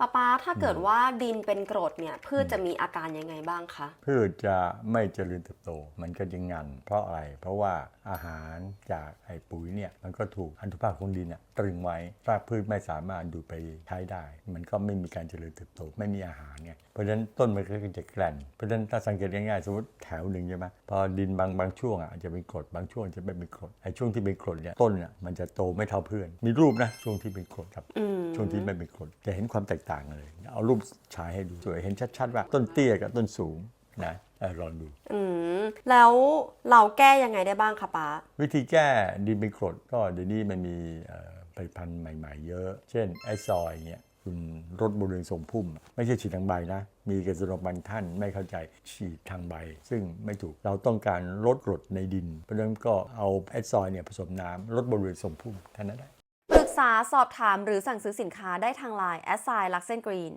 ป้าป้าถ้าเกิดว่าดินเป็นกรดเนี่ยพืชจะมีอาการยังไงบ้างคะ พืชจะไม่เจริญเติบโต มันก็จะงัน เพราะอะไร เพราะว่าอาหารจากไอ้ปุ๋ยเนี่ยมันก็ถูกอนุภาคของดินเนี่ยตรึงไว้รากพืชไม่สามารถดูดไปใช้ได้ มันก็ไม่มีการเจริญเติบโต ไม่มีอาหาร ไง เพราะฉะนั้นต้นมันก็จะแกร่นเพราะฉะนั้นถ้าสังเกตง่ายๆ สมมติแถวหนึ่งใช่ไหมพอดินบางบางช่วงอะอาจจะเป็นกรดบางช่วงจะไม่เป็นกรดไอ้ช่วงที่เป็นกรดเนี่ยต้นเนี่ยมันจะโตไม่เท่าเพื่อน มีรูปนะช่วงที่เป็นกรดครับอืมช่วงที่ไม่เป็นกรดจะเห็นความแตกต่างเลย เอารูปฉายให้ดูสวยเห็นชัดๆว่าต้นเตี้ยกับต้นสูงนะเออลองดูอืมแล้วเราแก้ยังไงได้บ้างคะป้าวิธีแก้ดินเป็นกรดก็เดี๋ยวนี้มันมีเอ่อผลิตภัณฑ์ใหม่ ๆ เยอะ เช่นไอซอยเงี้ย คุณรถบริเวณทรงพุ่ม ไม่ใช่ฉีดทางใบนะ มีเกษตรกรบางท่านไม่เข้าใจฉีดทางใบ ซึ่งไม่ถูกเราต้องการลดกรดในดิน เพราะฉะนั้นก็เอาแอดซอยเนี่ยผสมน้ำลดบริเวณทรงพุ่มเท่านั้นได้ปรึกษาสอบถามหรือสั่งซื้อสินค้าได้ทางไลน์แอดไซลักเซนกรีน